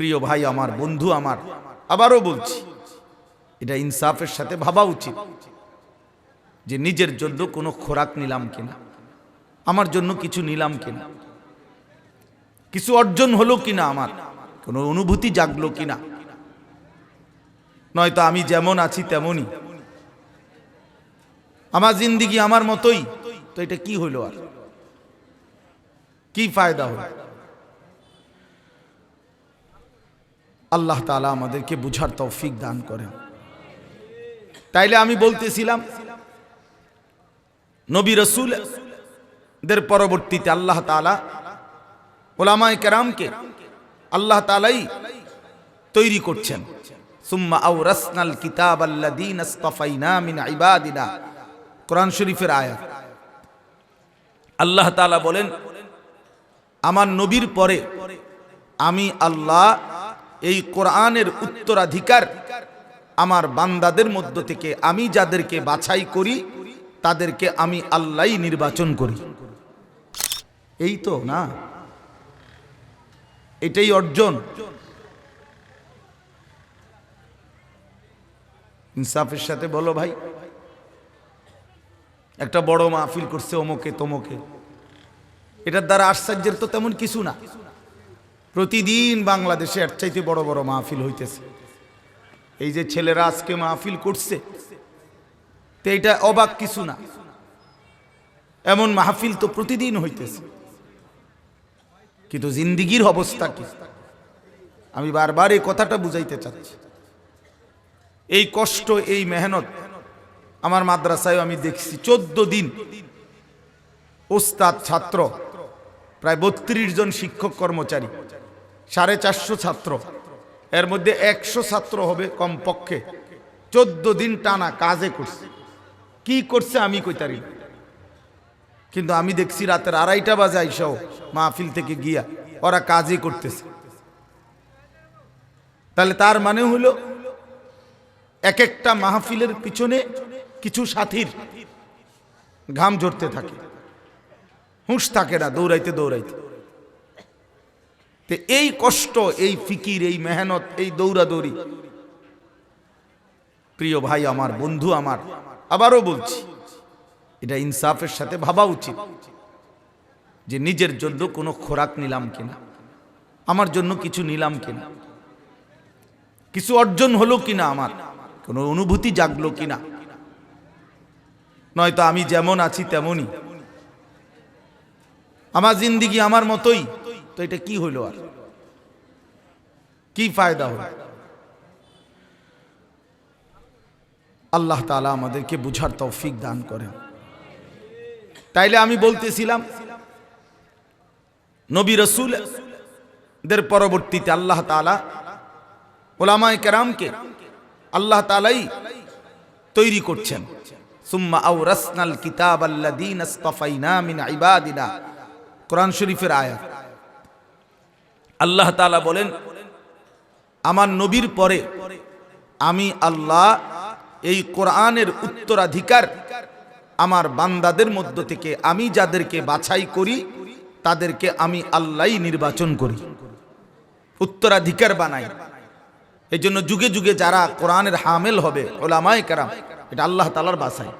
প্রিয় ভাই, আমার বন্ধু আমার, আবারও বলছি, এটা ইনসাফের সাথে ভাবা উচিত যে নিজের জন্য কোনো খোরাক নিলাম কিনা, আমার জন্য কিছু নিলাম কিনা, কিছু অর্জন হলো কিনা আমার, কোনো অনুভূতি জাগলো কিনা। নয়তো আমি যেমন আছি তেমনই। আমার জিন্দিগি আমার মতোই, তো এটা কি হইল আর? কি ফায়দা হলো? আল্লাহ তালা আমাদেরকে বুঝার তৌফিক দান করেন। তাইলে আমি বলতেছিলাম, নবী রসুল দের পরবর্তীতে আল্লাহ তালা ওলামায় কেরামকে আল্লাহ তালাই তৈরি করছেন। সুম্মা কিতাব কোরআন শরীফের আল্লাহ বলেন, আমার নবীর পরে আমি আল্লাহ এই কোরআনের উত্তরাধিকার আমার বান্দাদের মধ্য থেকে আমি যাদেরকে বাছাই করি, তাদেরকে আমি আল্লাহ নির্বাচন করি। এই তো, না? এটাই অর্জন। ইনসাফের সাথে বলো ভাই। একটা বড় মাহফিল করছে অমুকে তমুকে। এটার দ্বারা আশ্চর্যের তো তেমন কিছু না। প্রতিদিন বাংলাদেশে এর চাইতে বড় বড় মাহফিল হইতেছে। এই যে ছেলেরা আজকে মাহফিল করছে, তো এটা অবাক কিছু না। এমন মাহফিল তো প্রতিদিন হইতেছে। কিন্তু জিন্দিগির অবস্থা কি? আমি বারবার এই কথাটা বুঝাইতে চাচ্ছি। এই কষ্ট, এই মেহনত আমার মাদ্রাসায় আমি দেখছি। চোদ্দ দিন ওস্তাদ, ছাত্র, প্রায় বত্রিশ জন শিক্ষক কর্মচারী সাড়ে চারশো ছাত্র। এর মধ্যে একশো ছাত্র হবে কমপক্ষে। চোদ্দ দিন টানা কাজে করছে। কি করছে আমি কইতারি। কিন্তু আমি দেখছি রাতের আড়াইটা বাজে আইসাও মাহফিল থেকে গিয়া ওরা কাজই করতেছে। তাহলে তার মানে হলো এক একটা মাহফিলের পিছনে কিছু সাথীর ঘাম ঝরতে থাকে। হুঁশ থাকে না, দৌড়াইতে দৌড়াইতে। তো এই কষ্ট, এই ফিকির, এই মেহনত, এই দৌড়াদৌড়ি। প্রিয় ভাই আমার, বন্ধু আমার, আবারও বলছি, এটা ইনসাফের সাথে ভাবা উচিত যে নিজের জন্য কোনো খোরাক নিলাম কিনা, আমার জন্য কিছু নিলাম কিনা, কিছু অর্জন হলো কিনা আমার, কোনো অনুভূতি জাগলো কিনা। নয়তো আমি যেমন আছি তেমনই। আমার জিন্দিগি আমার মতোই। তো এটা কি হইল আর? কি ফায়দা হলো? আল্লাহ তালা আমাদেরকে বুঝার তৌফিক দান করেন। তাইলে আমি বলতেছিলাম, নবী রসুল দের পরবর্তীতে আল্লাহ তালা ওলামায় কেরামকে আল্লাহ তালাই তৈরি করছেন। সুম্মা আও রসনাল কিতাব কোরআন শরীফের আয়াত। আল্লাহ তালা বলেন, আমার নবীর পরে আমি আল্লাহ এই কোরআনের উত্তরাধিকার আমার বান্দাদের মধ্য থেকে আমি যাদেরকে বাছাই করি, তাদেরকে আমি আল্লাহ নির্বাচন করি। উত্তরাধিকার বানাই। এই জন্য যুগে যুগে যারা কোরআনের হামেল হবে, ওলামায় কেরাম, এটা আল্লাহ তালার বাসাই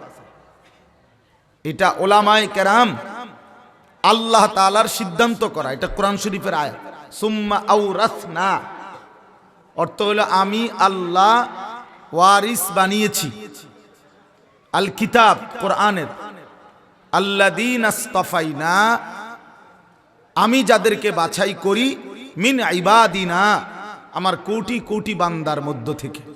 এটা ওলামায় কেরাম আল্লাহ তালার সিদ্ধান্ত করা, এটা কোরআন শরীফের আয় সুম্মা আউ রাসনা অর্থ হলো আমি আল্লাহ ওয়ারিস বানিয়েছি। আল কিতাব কোরআনের। আল্লাদিন আস্তফাইনা। আমি যাদেরকে বাছাই করি মিন ইবাদিনা, আমার কোটি কোটি বান্দার মধ্য থেকে।